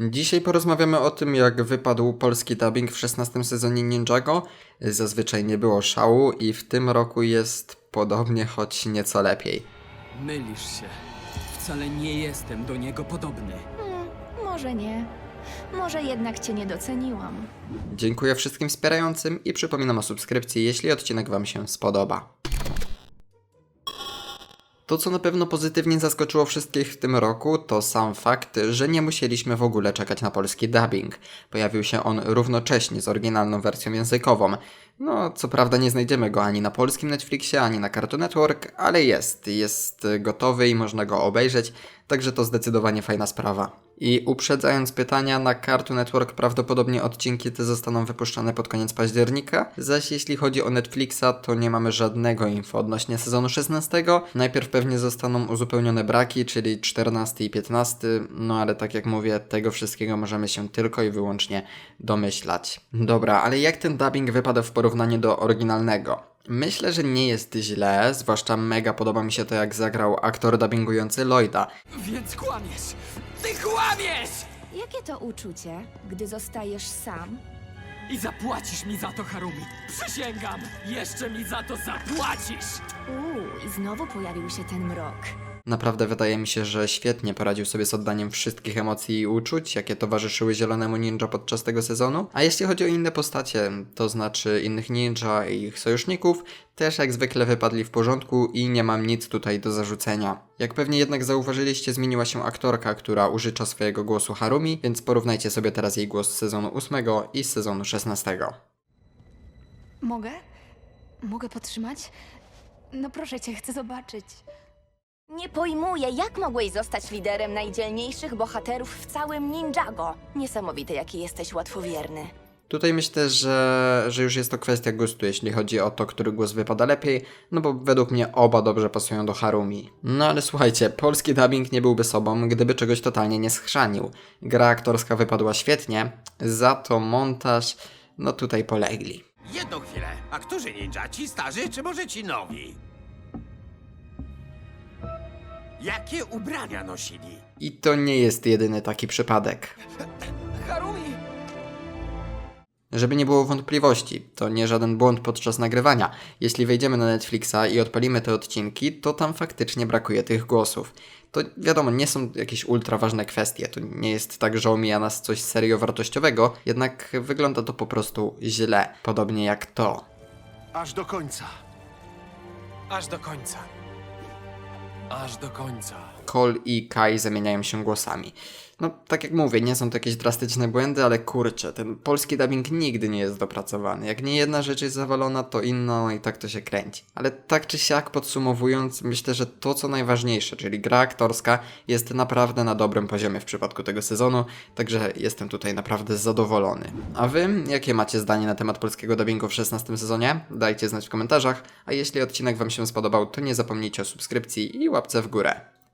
Dzisiaj porozmawiamy o tym, jak wypadł polski dubbing w 16 sezonie Ninjago. Zazwyczaj nie było szału i w tym roku jest podobnie, choć nieco lepiej. Mylisz się. Wcale nie jestem do niego podobny. Hmm, może nie. Może jednak cię nie doceniłam. Dziękuję wszystkim wspierającym i przypominam o subskrypcji, jeśli odcinek Wam się spodoba. To, co na pewno pozytywnie zaskoczyło wszystkich w tym roku, to sam fakt, że nie musieliśmy w ogóle czekać na polski dubbing. Pojawił się on równocześnie z oryginalną wersją językową. No, co prawda nie znajdziemy go ani na polskim Netflixie, ani na Cartoon Network, ale jest. Jest gotowy i można go obejrzeć, także to zdecydowanie fajna sprawa. I uprzedzając pytania, na Cartoon Network prawdopodobnie odcinki te zostaną wypuszczone pod koniec października, zaś jeśli chodzi o Netflixa, to nie mamy żadnego info odnośnie sezonu 16. Najpierw pewnie zostaną uzupełnione braki, czyli 14 i 15, no ale tak jak mówię, tego wszystkiego możemy się tylko i wyłącznie domyślać. Dobra, ale jak ten dubbing wypada w porównaniu do oryginalnego? Myślę, że nie jest źle, zwłaszcza mega podoba mi się to jak zagrał aktor dubbingujący Lloyda. Więc kłamiesz! Ty kłamiesz! Jakie to uczucie, gdy zostajesz sam? I zapłacisz mi za to, Harumi. Przysięgam! Jeszcze mi za to zapłacisz! Uuu, i znowu pojawił się ten mrok. Naprawdę wydaje mi się, że świetnie poradził sobie z oddaniem wszystkich emocji i uczuć, jakie towarzyszyły Zielonemu Ninja podczas tego sezonu. A jeśli chodzi o inne postacie, to znaczy innych ninja i ich sojuszników, też jak zwykle wypadli w porządku i nie mam nic tutaj do zarzucenia. Jak pewnie jednak zauważyliście, zmieniła się aktorka, która użycza swojego głosu Harumi, więc porównajcie sobie teraz jej głos z sezonu 8 i z sezonu 16. Mogę? Mogę potrzymać? No proszę cię, chcę zobaczyć. Nie pojmuję, jak mogłeś zostać liderem najdzielniejszych bohaterów w całym Ninjago. Niesamowity, jaki jesteś łatwowierny. Tutaj myślę, że, że już jest to kwestia gustu, jeśli chodzi o to, który głos wypada lepiej, no bo według mnie oba dobrze pasują do Harumi. No ale słuchajcie, polski dubbing nie byłby sobą, gdyby czegoś totalnie nie schrzanił. Gra aktorska wypadła świetnie, za to montaż, no tutaj polegli. Jedną chwilę. A którzy ninja? Ci starzy, czy może ci nowi? Jakie ubrania nosili? I to nie jest jedyny taki przypadek. Harumi! Żeby nie było wątpliwości, to nie żaden błąd podczas nagrywania. Jeśli wejdziemy na Netflixa i odpalimy te odcinki, to tam faktycznie brakuje tych głosów. To wiadomo, nie są jakieś ultra ważne kwestie, to nie jest tak, że omija nas coś serio wartościowego, jednak wygląda to po prostu źle, podobnie jak to. Aż do końca. Aż do końca. Aż do końca. Cole i Kai zamieniają się głosami. No, tak jak mówię, nie są to jakieś drastyczne błędy, ale kurczę, ten polski dubbing nigdy nie jest dopracowany. Jak nie jedna rzecz jest zawalona, to inna, no i tak to się kręci. Ale tak czy siak podsumowując, myślę, że to co najważniejsze, czyli gra aktorska, jest naprawdę na dobrym poziomie w przypadku tego sezonu, także jestem tutaj naprawdę zadowolony. A wy, jakie macie zdanie na temat polskiego dubbingu w 16 sezonie? Dajcie znać w komentarzach, a jeśli odcinek wam się spodobał, to nie zapomnijcie o subskrypcji i łapce w górę.